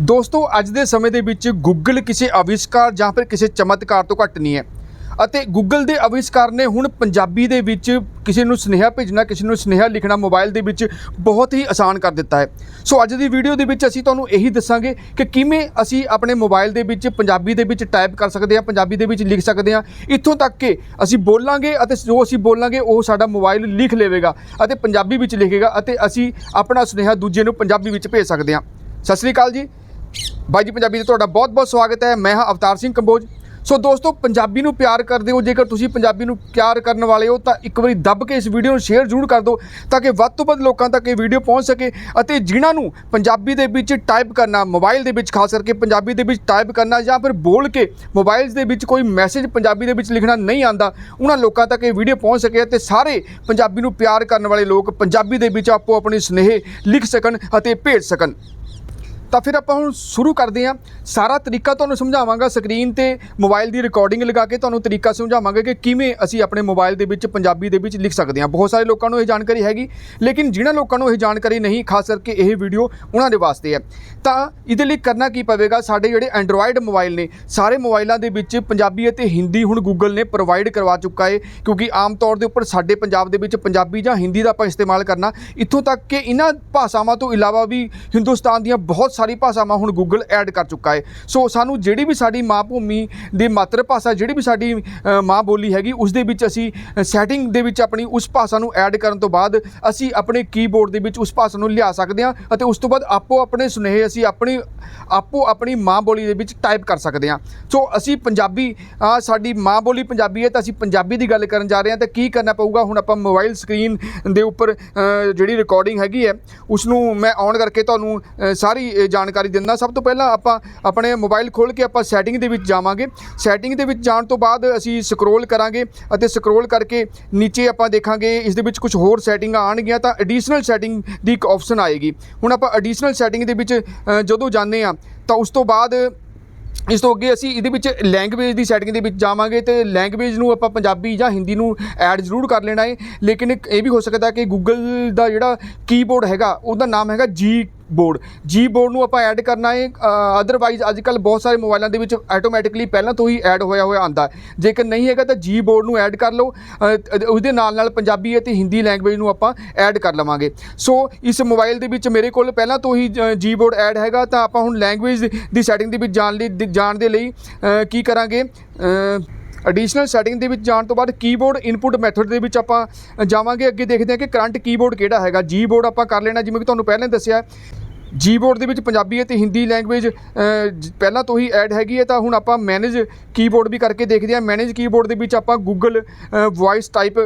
ਦੋਸਤੋ, ਅੱਜ ਦੇ ਸਮੇਂ ਦੇ ਵਿੱਚ ਗੂਗਲ ਕਿਸੇ ਅਵਿਸ਼ਕਾਰ ਜਾਂ ਫਿਰ ਕਿਸੇ ਚਮਤਕਾਰ ਤੋਂ ਘੱਟ ਨਹੀਂ ਹੈ। ਅਤੇ ਗੂਗਲ ਦੇ ਅਵਿਸ਼ਕਾਰ ਨੇ ਹੁਣ ਪੰਜਾਬੀ ਦੇ ਵਿੱਚ ਕਿਸੇ ਨੂੰ ਸੁਨੇਹਾ ਭੇਜਣਾ, ਕਿਸੇ ਨੂੰ ਸੁਨੇਹਾ ਲਿਖਣਾ ਮੋਬਾਈਲ ਦੇ ਵਿੱਚ ਬਹੁਤ ਹੀ ਆਸਾਨ ਕਰ ਦਿੱਤਾ ਹੈ। ਸੋ ਅੱਜ ਦੀ ਵੀਡੀਓ ਦੇ ਵਿੱਚ ਅਸੀਂ ਤੁਹਾਨੂੰ ਇਹੀ ਦੱਸਾਂਗੇ ਕਿ ਕਿਵੇਂ ਅਸੀਂ ਆਪਣੇ ਮੋਬਾਈਲ ਦੇ ਵਿੱਚ ਪੰਜਾਬੀ ਦੇ ਵਿੱਚ ਟਾਈਪ ਕਰ ਸਕਦੇ ਹਾਂ, ਪੰਜਾਬੀ ਦੇ ਵਿੱਚ ਲਿਖ ਸਕਦੇ ਹਾਂ। ਇੱਥੋਂ ਤੱਕ ਕਿ ਅਸੀਂ ਬੋਲਾਂਗੇ ਅਤੇ ਜੋ ਅਸੀਂ ਬੋਲਾਂਗੇ, ਉਹ ਸਾਡਾ ਮੋਬਾਈਲ ਲਿਖ ਲਵੇਗਾ ਅਤੇ ਪੰਜਾਬੀ ਵਿੱਚ ਲਿਖੇਗਾ ਅਤੇ ਅਸੀਂ ਆਪਣਾ ਸੁਨੇਹਾ ਦੂਜੇ ਨੂੰ ਪੰਜਾਬੀ ਵਿੱਚ ਭੇਜ ਸਕਦੇ ਹਾਂ। ਸਤਿ ਸ੍ਰੀ ਅਕਾਲ ਜੀ। ਬਾਈ ਜੀ, ਪੰਜਾਬੀ ਤੇ ਤੁਹਾਡਾ ਬਹੁਤ-ਬਹੁਤ ਸਵਾਗਤ ਹੈ। ਮੈਂ ਹਾਂ ਅਵਤਾਰ ਸਿੰਘ ਕੰਬੋਜ। ਸੋ ਦੋਸਤੋ, ਪੰਜਾਬੀ ਨੂੰ ਪਿਆਰ ਕਰਦੇ ਹੋ ਜੇਕਰ ਤੁਸੀਂ ਪੰਜਾਬੀ ਨੂੰ ਪਿਆਰ ਕਰਨ ਵਾਲੇ ਹੋ, ਤਾਂ ਇੱਕ ਵਾਰੀ ਦੱਬ ਕੇ ਇਸ ਵੀਡੀਓ ਨੂੰ ਸ਼ੇਅਰ ਜ਼ਰੂਰ ਕਰ ਦਿਓ, ਤਾਂ ਕਿ ਵੱਧ ਤੋਂ ਵੱਧ ਲੋਕਾਂ ਤੱਕ ਇਹ ਵੀਡੀਓ ਪਹੁੰਚ ਸਕੇ ਅਤੇ ਜਿਨ੍ਹਾਂ ਨੂੰ ਪੰਜਾਬੀ ਦੇ ਵਿੱਚ ਟਾਈਪ ਕਰਨਾ ਮੋਬਾਈਲ ਦੇ ਵਿੱਚ, ਖਾਸ ਕਰਕੇ ਪੰਜਾਬੀ ਦੇ ਵਿੱਚ ਟਾਈਪ ਕਰਨਾ ਜਾਂ ਫਿਰ ਬੋਲ ਕੇ ਮੋਬਾਈਲਸ ਦੇ ਵਿੱਚ ਕੋਈ ਮੈਸੇਜ ਪੰਜਾਬੀ ਦੇ ਵਿੱਚ ਲਿਖਣਾ ਨਹੀਂ ਆਂਦਾ ਉਹਨਾਂ ਲੋਕਾਂ ਤੱਕ ਇਹ ਵੀਡੀਓ ਪਹੁੰਚ ਸਕੇ ਅਤੇ ਸਾਰੇ ਪੰਜਾਬੀ ਨੂੰ ਪਿਆਰ ਕਰਨ ਵਾਲੇ ਲੋਕ ਪੰਜਾਬੀ ਦੇ ਵਿੱਚ ਆਪੋ ਆਪਣੇ ਸੁਨੇਹੇ ਲਿਖ ਸਕਣ ਅਤੇ ਭੇਜ ਸਕਣ। ਤਾਂ ਫਿਰ ਆਪਾਂ ਹੁਣ ਸ਼ੁਰੂ ਕਰਦੇ ਹਾਂ। ਸਾਰਾ ਤਰੀਕਾ ਤੁਹਾਨੂੰ ਸਮਝਾਵਾਂਗਾ ਸਕਰੀਨ ਤੇ, ਮੋਬਾਈਲ ਦੀ ਰਿਕਾਰਡਿੰਗ ਲਗਾ ਕੇ ਤੁਹਾਨੂੰ ਤਰੀਕਾ ਸਮਝਾਵਾਂਗੇ ਕਿ ਕਿਵੇਂ ਅਸੀਂ ਆਪਣੇ ਮੋਬਾਈਲ ਦੇ ਵਿੱਚ, ਪੰਜਾਬੀ ਦੇ ਵਿੱਚ ਲਿਖ ਸਕਦੇ ਹਾਂ। ਬਹੁਤ ਸਾਰੇ ਲੋਕਾਂ ਨੂੰ ਇਹ ਜਾਣਕਾਰੀ ਹੈਗੀ, ਲੇਕਿਨ ਜਿਨ੍ਹਾਂ ਲੋਕਾਂ ਨੂੰ ਇਹ ਜਾਣਕਾਰੀ ਨਹੀਂ, ਖਾਸ ਕਰਕੇ ਇਹ ਵੀਡੀਓ ਉਹਨਾਂ ਦੇ ਵਾਸਤੇ ਹੈ। ਤਾਂ ਇਹਦੇ ਲਈ ਕਰਨਾ ਕੀ ਪਵੇਗਾ? ਸਾਡੇ ਜਿਹੜੇ ਐਂਡਰੋਇਡ ਮੋਬਾਈਲ ਨੇ, ਸਾਰੇ ਮੋਬਾਈਲਾਂ ਦੇ ਵਿੱਚ ਪੰਜਾਬੀ ਅਤੇ ਹਿੰਦੀ ਹੁਣ ਗੂਗਲ ਨੇ ਪ੍ਰੋਵਾਈਡ ਕਰਵਾ ਚੁੱਕਾ ਹੈ, ਕਿਉਂਕਿ ਆਮ ਤੌਰ ਦੇ ਉੱਪਰ ਸਾਡੇ ਪੰਜਾਬ ਦੇ ਵਿੱਚ ਪੰਜਾਬੀ ਜਾਂ ਹਿੰਦੀ ਦਾ ਆਪਾਂ ਇਸਤੇਮਾਲ ਕਰਨਾ, ਇੱਥੋਂ ਤੱਕ ਕਿ ਇਹਨਾਂ ਭਾਸ਼ਾਵਾਂ ਤੋਂ ਇਲਾਵਾ ਵੀ ਹਿੰਦੁਸਤਾਨ ਦੀਆਂ ਬਹੁਤ ਸਾਰੀ ਭਾਸ਼ਾਵਾਂ ਹੁਣ ਗੂਗਲ ਐਡ ਕਰ ਚੁੱਕਾ ਹੈ ਸੋ ਸਾਨੂੰ ਜਿਹੜੀ ਵੀ ਸਾਡੀ ਮਾਂ ਭੂਮੀ ਦੀ ਮਾਤਰ ਭਾਸ਼ਾ, ਜਿਹੜੀ ਵੀ ਸਾਡੀ ਮਾਂ ਬੋਲੀ ਹੈਗੀ, ਉਸ ਦੇ ਵਿੱਚ ਅਸੀਂ ਸੈਟਿੰਗ ਦੇ ਵਿੱਚ ਆਪਣੀ ਉਸ ਭਾਸ਼ਾ ਨੂੰ ਐਡ ਕਰਨ ਤੋਂ ਬਾਅਦ ਅਸੀਂ ਆਪਣੇ ਕੀਬੋਰਡ ਦੇ ਵਿੱਚ ਉਸ ਭਾਸ਼ਾ ਨੂੰ ਲਿਆ ਸਕਦੇ ਹਾਂ ਅਤੇ ਉਸ ਤੋਂ ਬਾਅਦ ਆਪੋ ਆਪਣੇ ਸੁਨੇਹੇ ਅਸੀਂ ਆਪਣੀ, ਆਪੋ ਆਪਣੀ ਮਾਂ ਬੋਲੀ ਦੇ ਵਿੱਚ ਟਾਈਪ ਕਰ ਸਕਦੇ ਹਾਂ। ਸੋ ਅਸੀਂ ਪੰਜਾਬੀ ਸਾਡੀ ਮਾਂ ਬੋਲੀ ਪੰਜਾਬੀ ਹੈ ਤਾਂ ਅਸੀਂ ਪੰਜਾਬੀ ਦੀ ਗੱਲ ਕਰਨ ਜਾ ਰਹੇ ਹਾਂ ਤਾਂ ਕੀ ਕਰਨਾ ਪਊਗਾ? ਹੁਣ ਆਪਾਂ ਮੋਬਾਈਲ ਸਕਰੀਨ ਦੇ ਉੱਪਰ ਜਿਹੜੀ ਰਿਕਾਰਡਿੰਗ ਹੈਗੀ ਹੈ ਉਸ ਨੂੰ ਮੈਂ ਔਨ ਕਰਕੇ ਤੁਹਾਨੂੰ ਸਾਰੀ ਜਾਣਕਾਰੀ ਦਿੰਦਾ ਸਭ ਤੋਂ ਪਹਿਲਾਂ ਆਪਾਂ ਆਪਣੇ ਮੋਬਾਈਲ ਖੋਲ ਕੇ ਆਪਾਂ ਸੈਟਿੰਗ ਦੇ ਵਿੱਚ ਜਾਵਾਂਗੇ। ਸੈਟਿੰਗ ਦੇ ਵਿੱਚ ਜਾਣ ਤੋਂ ਬਾਅਦ ਅਸੀਂ ਸਕਰੋਲ ਕਰਾਂਗੇ ਅਤੇ ਸਕਰੋਲ ਕਰਕੇ ਨੀਚੇ ਆਪਾਂ ਦੇਖਾਂਗੇ, ਇਸ ਦੇ ਵਿੱਚ ਕੁਝ ਹੋਰ ਸੈਟਿੰਗਾਂ ਆਣਗੀਆਂ ਤਾਂ ਐਡੀਸ਼ਨਲ ਸੈਟਿੰਗ ਦੀ ਇੱਕ ਆਪਸ਼ਨ ਆਏਗੀ। ਹੁਣ ਆਪਾਂ ਐਡੀਸ਼ਨਲ ਸੈਟਿੰਗ ਦੇ ਵਿੱਚ ਜਦੋਂ ਜਾਂਦੇ ਆ ਤਾਂ ਉਸ ਤੋਂ ਬਾਅਦ ਇਸ ਤੋਂ ਅੱਗੇ ਅਸੀਂ ਇਹਦੇ ਵਿੱਚ ਲੈਂਗੁਏਜ ਦੀ ਸੈਟਿੰਗ ਦੇ ਵਿੱਚ ਜਾਵਾਂਗੇ ਤੇ ਲੈਂਗੁਏਜ ਨੂੰ ਆਪਾਂ ਪੰਜਾਬੀ ਜਾਂ ਹਿੰਦੀ ਨੂੰ ਐਡ ਜ਼ਰੂਰ ਕਰ ਲੈਣਾ ਹੈ ਲੇਕਿਨ ਇਹ ਵੀ ਹੋ ਸਕਦਾ ਕਿ ਗੂਗਲ ਦਾ ਜਿਹੜਾ ਕੀਬੋਰਡ ਹੈਗਾ, ਉਹਦਾ ਨਾਮ ਹੈਗਾ ਜੀ ਬੋਰਡ। ਜੀ ਬੋਰਡ ਨੂੰ ਆਪਾਂ ਐਡ ਕਰਨਾ ਹੈ ਅਦਰਵਾਈਜ਼ ਅੱਜ ਕੱਲ ਬਹੁਤ ਸਾਰੇ ਮੋਬਾਈਲਾਂ ਦੇ ਵਿੱਚ ਆਟੋਮੈਟਿਕਲੀ ਪਹਿਲਾਂ ਤੋਂ ਹੀ ਐਡ ਹੋਇਆ ਹੋਇਆ ਆਂਦਾ ਜੇਕਰ ਨਹੀਂ ਹੈਗਾ ਤਾਂ ਜੀ ਬੋਰਡ ਨੂੰ ਐਡ ਕਰ ਲਓ। ਉਹਦੇ ਨਾਲ ਨਾਲ ਪੰਜਾਬੀ ਅਤੇ ਹਿੰਦੀ ਲੈਂਗੁਏਜ ਨੂੰ ਆਪਾਂ ਐਡ ਕਰ ਲਵਾਂਗੇ। ਸੋ ਇਸ ਮੋਬਾਈਲ ਦੇ ਵਿੱਚ ਮੇਰੇ ਕੋਲ ਪਹਿਲਾਂ ਤੋਂ ਹੀ ਜੀ ਬੋਰਡ ਐਡ ਹੈਗਾ। ਤਾਂ ਆਪਾਂ ਹੁਣ ਲੈਂਗੁਏਜ ਦੀ ਸੈਟਿੰਗ ਦੇ ਵਿੱਚ ਜਾਣ ਲਈ ਜਾਣ ਦੇ ਲਈ ਕੀ ਕਰਾਂਗੇ? ਐਡੀਸ਼ਨਲ ਸੈਟਿੰਗ ਦੇ ਵਿੱਚ ਜਾਣ ਤੋਂ ਬਾਅਦ ਕੀਬੋਰਡ ਇਨਪੁਟ ਮੈਥਡ ਦੇ ਵਿੱਚ ਆਪਾਂ ਜਾਵਾਂਗੇ। ਅੱਗੇ ਦੇਖਦੇ ਹਾਂ ਕਿ ਕਰੰਟ ਕੀਬੋਰਡ ਕਿਹੜਾ ਹੈਗਾ। ਜੀ ਬੋਰਡ ਆਪਾਂ ਕਰ ਲੈਣਾ। ਜਿਵੇਂ ਕਿ ਤੁਹਾਨੂੰ ਪਹਿਲਾਂ ਦੱਸਿਆ ਜੀ ਬੋਰਡ ਦੇ ਵਿੱਚ ਪੰਜਾਬੀ ਅਤੇ ਹਿੰਦੀ ਲੈਂਗੁਏਜ ਪਹਿਲਾਂ ਤੋਂ ਹੀ ਐਡ ਹੈਗੀ ਹੈ, ਤਾਂ ਹੁਣ ਆਪਾਂ ਮੈਨੇਜ ਕੀਬੋਰਡ ਵੀ ਕਰਕੇ ਦੇਖਦੇ ਹਾਂ। ਮੈਨੇਜ ਕੀਬੋਰਡ ਦੇ ਵਿੱਚ ਆਪਾਂ ਗੂਗਲ ਵੌਇਸ ਟਾਈਪ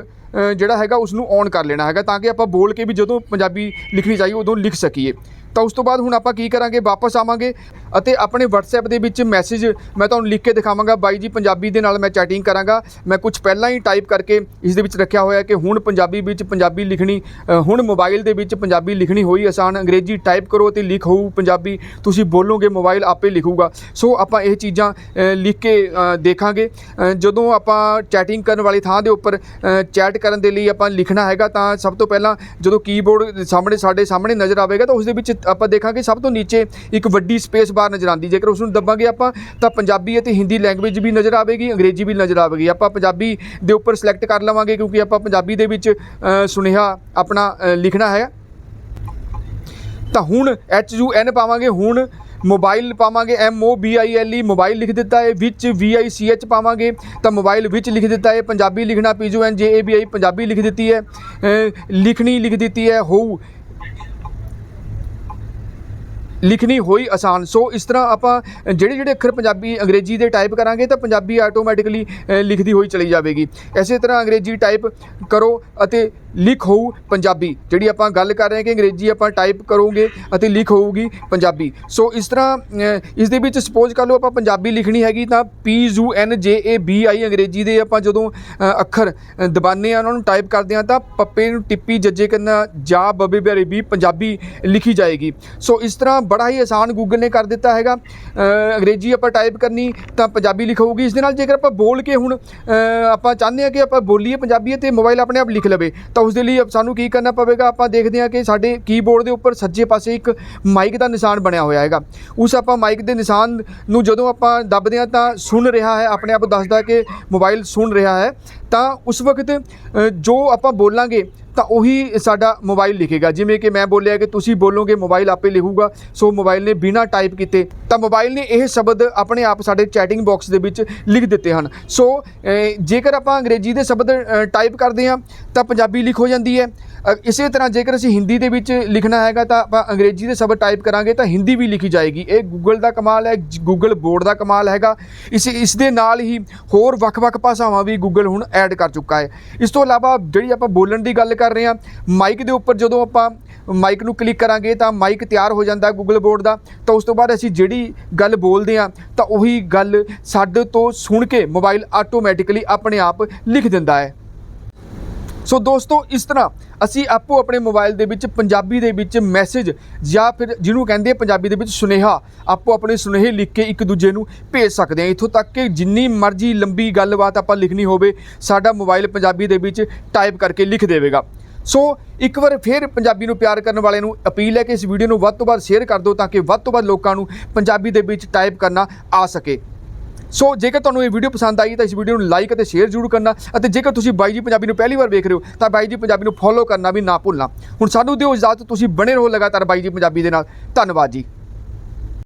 ਜਿਹੜਾ ਹੈਗਾ ਉਸ ਨੂੰ ਔਨ ਕਰ ਲੈਣਾ ਹੈਗਾ, ਤਾਂ ਕਿ ਆਪਾਂ ਬੋਲ ਕੇ ਵੀ ਜਦੋਂ ਪੰਜਾਬੀ ਲਿਖਣੀ ਚਾਹੀਏ, ਉਦੋਂ ਲਿਖ ਸਕੀਏ। ਤਾਂ ਉਸ ਤੋਂ ਬਾਅਦ ਹੁਣ ਆਪਾਂ ਕੀ ਕਰਾਂਗੇ? ਵਾਪਸ ਆਵਾਂਗੇ ਅਤੇ ਆਪਣੇ WhatsApp ਦੇ ਵਿੱਚ ਮੈਸੇਜ ਮੈਂ ਤੁਹਾਨੂੰ ਲਿਖ ਕੇ ਦਿਖਾਵਾਂਗਾ। ਬਾਈ ਜੀ ਪੰਜਾਬੀ ਦੇ ਨਾਲ ਮੈਂ ਚੈਟਿੰਗ ਕਰਾਂਗਾ। ਮੈਂ ਕੁਝ ਪਹਿਲਾਂ ਹੀ ਟਾਈਪ ਕਰਕੇ ਇਸ ਦੇ ਵਿੱਚ ਰੱਖਿਆ ਹੋਇਆ ਕਿ ਹੁਣ ਪੰਜਾਬੀ ਵਿੱਚ ਪੰਜਾਬੀ ਲਿਖਣੀ ਹੁਣ ਮੋਬਾਈਲ ਦੇ ਵਿੱਚ ਪੰਜਾਬੀ ਲਿਖਣੀ ਹੋਈ ਆਸਾਨ। ਅੰਗਰੇਜ਼ੀ ਟਾਈਪ ਕਰੋ ਤੇ ਲਿਖ ਹੋਊ ਪੰਜਾਬੀ। ਤੁਸੀਂ ਬੋਲੋਗੇ ਮੋਬਾਈਲ ਆਪੇ ਲਿਖੂਗਾ। ਸੋ ਆਪਾਂ ਇਹ ਚੀਜ਼ਾਂ ਲਿਖ ਕੇ ਦੇਖਾਂਗੇ। ਜਦੋਂ ਆਪਾਂ ਚੈਟਿੰਗ ਕਰਨ ਵਾਲੀ ਥਾਂ ਦੇ ਉੱਪਰ ਚੈਟ ਕਰਨ ਦੇ ਲਈ ਆਪਾਂ ਲਿਖਣਾ ਹੈਗਾ ਤਾਂ ਸਭ ਤੋਂ ਪਹਿਲਾਂ ਜਦੋਂ ਕੀਬੋਰਡ ਸਾਹਮਣੇ ਸਾਡੇ ਸਾਹਮਣੇ ਨਜ਼ਰ ਆਵੇਗਾ ਤਾਂ ਉਸ ਦੇ ਵਿੱਚ ਆਪਾਂ ਦੇਖਾਂਗੇ ਸਭ ਤੋਂ ਨੀਚੇ ਇੱਕ ਵੱਡੀ ਸਪੇਸ ਬਾਰ ਨਜ਼ਰ ਆਉਂਦੀ। ਜੇਕਰ ਉਸ ਨੂੰ ਦੱਬਾਂਗੇ ਆਪਾਂ, ਤਾਂ ਪੰਜਾਬੀ ਅਤੇ ਹਿੰਦੀ ਲੈਂਗੁਏਜ ਵੀ ਨਜ਼ਰ ਆਵੇਗੀ, ਅੰਗਰੇਜ਼ੀ ਵੀ ਨਜ਼ਰ ਆਵੇਗੀ। ਆਪਾਂ ਪੰਜਾਬੀ ਦੇ ਉੱਪਰ ਸਿਲੈਕਟ ਕਰ ਲਵਾਂਗੇ ਕਿਉਂਕਿ ਆਪਾਂ ਪੰਜਾਬੀ ਦੇ ਵਿੱਚ ਸੁਨੇਹਾ ਆਪਣਾ ਲਿਖਣਾ ਹੈ ਤਾਂ ਹੁਣ ਐਚ ਯੂ ਐਨ ਪਾਵਾਂਗੇ, ਹੁਣ ਮੋਬਾਈਲ ਪਾਵਾਂਗੇ M O B I L E mobile ਲਿਖ ਦਿੱਤਾ ਹੈ, ਵਿੱਚ ਵੀ ਆਈ ਸੀ ਐਚ ਪਾਵਾਂਗੇ, ਤਾਂ ਮੋਬਾਈਲ ਵਿੱਚ ਲਿਖ ਦਿੱਤਾ ਹੈ, ਪੰਜਾਬੀ ਲਿਖਣਾ ਪੀ ਯੂ ਐਨ ਜੇ ਏ ਬੀ ਆਈ ਪੰਜਾਬੀ ਲਿਖ ਦਿੱਤੀ ਹੈ ਲਿਖਣੀ ਲਿਖ ਦਿੱਤੀ ਹੈ, ਹੋਊ। ਲਿਖਣੀ ਹੋਈ ਆਸਾਨ। ਸੋ ਇਸ ਤਰ੍ਹਾਂ ਆਪਾਂ ਜਿਹੜੇ ਜਿਹੜੇ ਅੱਖਰ ਪੰਜਾਬੀ ਅੰਗਰੇਜ਼ੀ ਦੇ ਟਾਈਪ ਕਰਾਂਗੇ ਤਾਂ ਪੰਜਾਬੀ ਆਟੋਮੈਟਿਕਲੀ ਲਿਖਦੀ ਹੋਈ ਚਲੀ ਜਾਵੇਗੀ। ਐਸੇ ਤਰ੍ਹਾਂ ਅੰਗਰੇਜ਼ੀ ਟਾਈਪ ਕਰੋ ਅਤੇ ਲਿਖ ਹੋਊ ਪੰਜਾਬੀ। ਜਿਹੜੀ ਆਪਾਂ ਗੱਲ ਕਰ ਰਹੇ ਹਾਂ ਕਿ ਅੰਗਰੇਜ਼ੀ ਆਪਾਂ ਟਾਈਪ ਕਰੋਗੇ ਅਤੇ ਲਿਖ ਹੋਊਗੀ ਪੰਜਾਬੀ। ਸੋ ਇਸ ਤਰ੍ਹਾਂ ਇਸ ਦੇ ਵਿੱਚ ਸਪੋਜ਼ ਕਰ ਲਓ ਆਪਾਂ ਪੰਜਾਬੀ ਲਿਖਣੀ ਹੈਗੀ ਤਾਂ ਪੀ ਯੂ ਐਨ ਜੇ ਏ ਬੀ ਆਈ ਅੰਗਰੇਜ਼ੀ ਦੇ ਆਪਾਂ ਜਦੋਂ ਅੱਖਰ ਅ, ਦਬਾਉਂਦੇ ਆ ਉਹਨਾਂ ਨੂੰ ਟਾਈਪ ਕਰਦੇ ਆ ਤਾਂ ਪੱਪੇ ਨੂੰ ਟਿੱਪੀ ਜੱਜੇ ਕਰਨਾ ਜਾ ਬੱਬੇ ਬਿਹਾਰੀ ਵੀ ਪੰਜਾਬੀ ਲਿਖੀ ਜਾਏਗੀ। ਸੋ ਇਸ ਤਰ੍ਹਾਂ ਬੜਾ ਹੀ ਆਸਾਨ ਗੂਗਲ ਨੇ ਕਰ ਦਿੱਤਾ ਹੈਗਾ। ਅੰਗਰੇਜ਼ੀ ਆਪਾਂ ਟਾਈਪ ਕਰਨੀ ਤਾਂ ਪੰਜਾਬੀ ਲਿਖਾਊਗੀ ਇਸ ਦੇ ਨਾਲ ਜੇਕਰ ਆਪਾਂ ਬੋਲ ਕੇ ਹੁਣ ਆਪਾਂ ਚਾਹੁੰਦੇ ਆ ਕਿ ਆਪਾਂ ਬੋਲੀਏ ਪੰਜਾਬੀ ਤੇ ਮੋਬਾਈਲ ਆਪਣੇ ਆਪ ਲਿਖ ਲਵੇ ਤਾਂ ਉਸ ਦੇ ਲਈ ਸਾਨੂੰ ਕੀ ਕਰਨਾ ਪਵੇਗਾ? ਆਪਾਂ ਦੇਖਦੇ ਹਾਂ ਕਿ ਸਾਡੇ ਕੀਬੋਰਡ ਦੇ ਉੱਪਰ ਸੱਜੇ ਪਾਸੇ ਇੱਕ ਮਾਈਕ ਦਾ ਨਿਸ਼ਾਨ ਬਣਿਆ ਹੋਇਆ ਹੈਗਾ। ਉਸ ਆਪਾਂ ਮਾਈਕ ਦੇ ਨਿਸ਼ਾਨ ਨੂੰ ਜਦੋਂ ਆਪਾਂ ਦੱਬਦੇ ਹਾਂ ਤਾਂ ਸੁਣ ਰਿਹਾ ਹੈ, ਆਪਣੇ ਆਪ ਦੱਸਦਾ ਕਿ ਮੋਬਾਈਲ ਸੁਣ ਰਿਹਾ ਹੈ। ਤਾਂ ਉਸ ਵਕਤ ਜੋ ਆਪਾਂ ਬੋਲਾਂਗੇ ਤਾਂ ਉਹੀ ਸਾਡਾ ਮੋਬਾਈਲ ਲਿਖੇਗਾ। ਜਿਵੇਂ ਕਿ ਮੈਂ ਬੋਲਿਆ ਕਿ ਤੁਸੀਂ ਬੋਲੋਗੇ, ਮੋਬਾਈਲ ਆਪੇ ਲਿਖੂਗਾ। ਸੋ ਮੋਬਾਈਲ ਨੇ ਬਿਨਾ ਟਾਈਪ ਕੀਤੇ, ਤਾਂ ਮੋਬਾਈਲ ਨੇ ਇਹ ਸ਼ਬਦ ਆਪਣੇ ਆਪ ਸਾਡੇ ਚੈਟਿੰਗ ਬਾਕਸ ਦੇ ਵਿੱਚ ਲਿਖ ਦਿੱਤੇ ਹਨ। ਸੋ ਜੇਕਰ ਆਪਾਂ ਅੰਗਰੇਜ਼ੀ ਦੇ ਸ਼ਬਦ ਟਾਈਪ ਕਰਦੇ ਹਾਂ, ਤਾਂ ਪੰਜਾਬੀ ਲਿਖ ਹੋ ਜਾਂਦੀ ਹੈ। ਇਸੇ ਤਰ੍ਹਾਂ ਜੇਕਰ ਅਸੀਂ ਹਿੰਦੀ ਦੇ ਵਿੱਚ ਲਿਖਣਾ ਹੈਗਾ, ਤਾਂ ਆਪਾਂ ਅੰਗਰੇਜ਼ੀ ਦੇ ਸ਼ਬਦ ਟਾਈਪ ਕਰਾਂਗੇ, ਤਾਂ ਹਿੰਦੀ ਵੀ ਲਿਖੀ ਜਾਏਗੀ। ਇਹ ਗੂਗਲ ਦਾ ਕਮਾਲ ਹੈ ਗੂਗਲ ਬੋਰਡ ਦਾ ਕਮਾਲ ਹੈਗਾ। ਇਸ ਇਸ ਦੇ ਨਾਲ ਹੀ ਹੋਰ ਵੱਖ-ਵੱਖ ਭਾਸ਼ਾਵਾਂ ਵੀ ਗੂਗਲ ਹੁਣ ਐਡ ਕਰ ਚੁੱਕਾ ਹੈ। ਇਸ ਤੋਂ ਇਲਾਵਾ ਜਿਹੜੀ ਆਪਾਂ ਬੋਲਣ ਦੀ ਗੱਲ ਕਰ ਰਹੇ ਹਾਂ। ਮਾਈਕ ਦੇ ਉੱਪਰ ਜਦੋਂ ਆਪਾਂ ਮਾਈਕ ਨੂੰ ਕਲਿੱਕ ਕਰਾਂਗੇ ਤਾਂ ਮਾਈਕ ਤਿਆਰ ਹੋ ਜਾਂਦਾ ਗੂਗਲ ਬੋਰਡ ਦਾ। ਤਾਂ ਉਸ ਤੋਂ ਬਾਅਦ ਅਸੀਂ ਜਿਹੜੀ ਗੱਲ ਬੋਲਦੇ ਹਾਂ, ਤਾਂ ਉਹੀ ਗੱਲ ਸਾਡੇ ਤੋਂ ਸੁਣ ਕੇ ਮੋਬਾਈਲ ਆਟੋਮੈਟਿਕਲੀ ਆਪਣੇ ਆਪ ਲਿਖ ਦਿੰਦਾ ਹੈ। ਸੋ ਦੋਸਤੋ, ਇਸ ਤਰ੍ਹਾਂ ਅਸੀਂ ਆਪੋ ਆਪਣੇ ਮੋਬਾਈਲ ਦੇ ਵਿੱਚ, ਪੰਜਾਬੀ ਦੇ ਵਿੱਚ ਮੈਸੇਜ ਜਾਂ ਫਿਰ ਜਿਹਨੂੰ ਕਹਿੰਦੇ ਆ ਪੰਜਾਬੀ ਦੇ ਵਿੱਚ ਸੁਨੇਹਾ, ਆਪੋ ਆਪਣੇ ਸੁਨੇਹੇ ਲਿਖ ਕੇ ਇੱਕ ਦੂਜੇ ਨੂੰ ਭੇਜ ਸਕਦੇ ਹਾਂ। ਇੱਥੋਂ ਤੱਕ ਕਿ ਜਿੰਨੀ ਮਰਜ਼ੀ ਲੰਬੀ ਗੱਲਬਾਤ ਆਪਾਂ ਲਿਖਣੀ ਹੋਵੇ, ਸਾਡਾ ਮੋਬਾਈਲ ਪੰਜਾਬੀ ਦੇ ਵਿੱਚ ਟਾਈਪ ਕਰਕੇ ਲਿਖ ਦੇਵੇਗਾ। ਸੋ ਇੱਕ ਵਾਰ ਫਿਰ ਪੰਜਾਬੀ ਨੂੰ ਪਿਆਰ ਕਰਨ ਵਾਲਿਆਂ ਨੂੰ ਅਪੀਲ ਹੈ ਕਿ ਇਸ ਵੀਡੀਓ ਨੂੰ ਵੱਧ ਤੋਂ ਵੱਧ ਸ਼ੇਅਰ ਕਰ ਦਿਓ ਤਾਂ ਕਿ ਵੱਧ ਤੋਂ ਵੱਧ ਲੋਕਾਂ ਨੂੰ ਪੰਜਾਬੀ ਦੇ ਵਿੱਚ ਟਾਈਪ ਕਰਨਾ ਆ ਸਕੇ। ਸੋ ਜੇਕਰ ਤੁਹਾਨੂੰ ਇਹ ਵੀਡੀਓ ਪਸੰਦ ਆਈ, ਤਾਂ ਇਸ ਵੀਡੀਓ ਨੂੰ ਲਾਈਕ ਅਤੇ ਸ਼ੇਅਰ ਜ਼ਰੂਰ ਕਰਨਾ ਅਤੇ ਜੇਕਰ ਤੁਸੀਂ ਬਾਈ ਜੀ ਪੰਜਾਬੀ ਨੂੰ ਪਹਿਲੀ ਵਾਰ ਵੇਖ ਰਹੇ ਹੋ, ਤਾਂ ਬਾਈ ਜੀ ਪੰਜਾਬੀ ਨੂੰ ਫੋਲੋ ਕਰਨਾ ਵੀ ਨਾ ਭੁੱਲਣਾ। ਹੁਣ ਸਾਨੂੰ ਦਿਓ ਇਜਾਜ਼ਤ, ਤੁਸੀਂ ਬਣੇ ਰਹੋ ਲਗਾਤਾਰ ਬਾਈ ਜੀ ਪੰਜਾਬੀ ਦੇ ਨਾਲ। ਧੰਨਵਾਦ ਜੀ।